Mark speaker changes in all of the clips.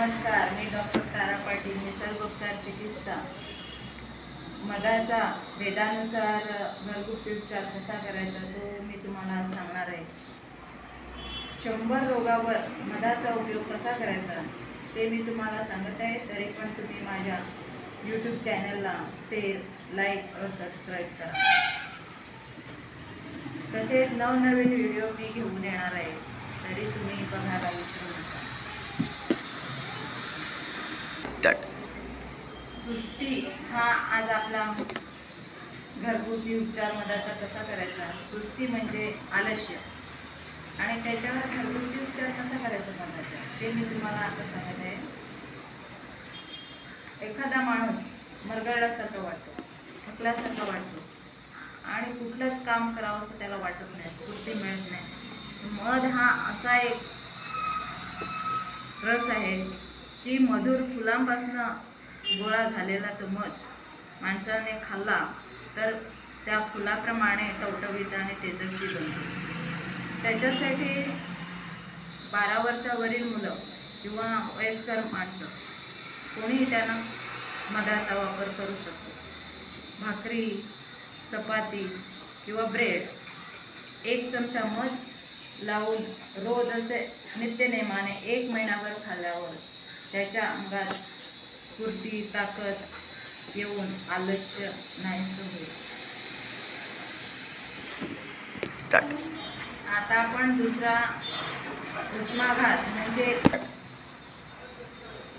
Speaker 1: नमस्कार मी डॉक्टर तारा पाटील निसर्गोपचार चिकित्सा मधाचा वेदानुसार घरगुती उपचार कसा करायचा तो मी तुम्हाला सांगणार आहे. शंभर रोगावर मधाचा उपयोग कसा करायचा ते मी तुम्हाला सांगत आहे. तरी पण तुम्ही माझ्या यूट्यूब चॅनलला शेअर लाईक व सबस्क्राईब करा. तसेच नवनवीन व्हिडिओ मी घेऊन येणार आहे. तरी तुम्ही बघायला विसरू नका.
Speaker 2: स्टार्ट
Speaker 1: सुस्ती हा आज आपला घरगुती उपचार मधाचा कसा करायचा? सुस्ती म्हणजे आलस्य. आणि त्याच्यावर घरगुती उपचार कसा करायचा मधाचा? ते मी तुम्हाला आता सांगत आहे. एखादा माणूस मरगळल्यासारखा वाटतो थकल्यासारखा वाटतो आणि कुठलंच काम करावं असं त्याला वाटत नाही स्फूर्ती मिळत नाही. मध हा असा एक रस आहे की मधुर फुलांपासनं गोळा झालेला तो मध माणसाने खाल्ला तर त्या फुलाप्रमाणे टवटवीत आणि तेजस्वी बनतो. त्याच्यासाठी बारा वर्षावरील मुलं किंवा वयस्कर माणसं कोणीही त्यानं मधाचा वापर करू शकतो. भाकरी चपाती किंवा ब्रेड एक चमचा मध लावून रोज असे नित्यनेमाने एक महिनाभर खाल्ल्यावर त्याच्या अंगात स्फूर्ती ताकद येऊन आलस्य नाहीसं होईल. आता आपण दुसरा उष्माघात म्हणजे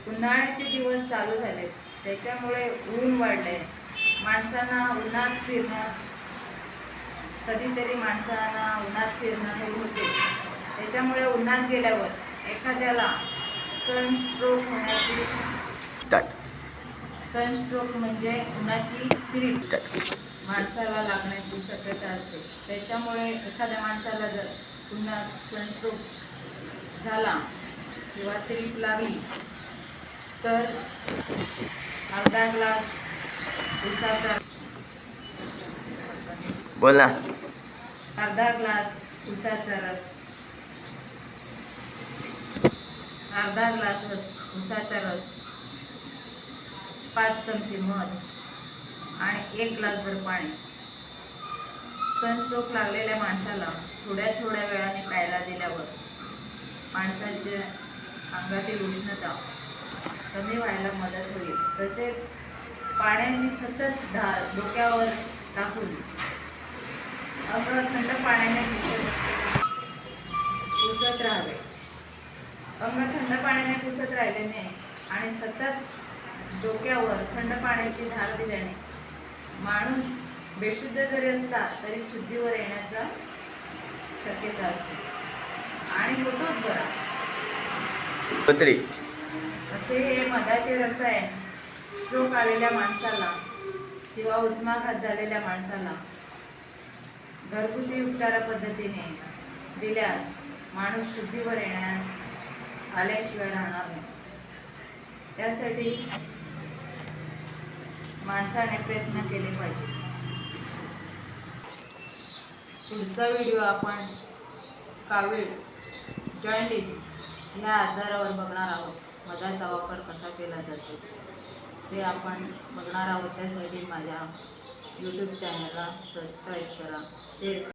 Speaker 1: उन्हाळ्याचे दिवस चालू झाले. त्याच्यामुळे ऊन वाढले. माणसांना उन्हात फिरणं कधीतरी माणसांना उन्हात फिरणं हे होते. त्याच्यामुळे उन्हात गेल्यावर एखाद्याला सनस्ट्रोक होण्याची सनस्ट्रोक म्हणजे उन्हाची किरीट. माणसाला लागण्याची शक्यता असते. त्याच्यामुळे एखाद्या माणसाला जर पुन्हा सनस्ट्रोक झाला किंवा तिरीप लागली तर अर्धा ग्लास उसाचा
Speaker 2: बोला.
Speaker 1: अर्धा ग्लास उसाचा रस अर्धा ग्लास रस उसाचा रस पाच चमचे मध आणि एक ग्लासभर पाणी. सनस्ट्रोक लागलेल्या माणसाला थोड्या थोड्या वेळाने प्यायला दिल्यावर माणसाच्या अंगातील उष्णता कमी व्हायला मदत होईल. तसेच पाण्याची सतत धार डोक्यावर टाकून अंग थंड पाण्याने पुसत पुसत राहावे. अंग थंड पाण्याने पुसत राहिल्याने आणि सतत डोक्यावर थंड पाण्याची धार दिल्याने माणूस बेशुद्ध जरी असला तरी शुद्धीवर येण्याचा शक्यता असते. आणि होतोच बरा. असे हे मधाचे रसायन स्ट्रोक आलेल्या माणसाला किंवा उष्माघात झालेल्या माणसाला घरगुती उपचार पद्धतीने दिल्यास माणूस शुद्धीवर येण्यास आल्याशिवाय राहणार नाही. त्यासाठी माणसाने प्रयत्न केले पाहिजे. पुढचा व्हिडिओ आपण कावीळ जॉइंटिस ह्या आजारावर बघणार आहोत. मधाचा वापर कसा केला जातो ते आपण बघणार आहोत. त्यासाठी माझ्या यूट्यूब चॅनलला सबस्क्राईब करा शेअर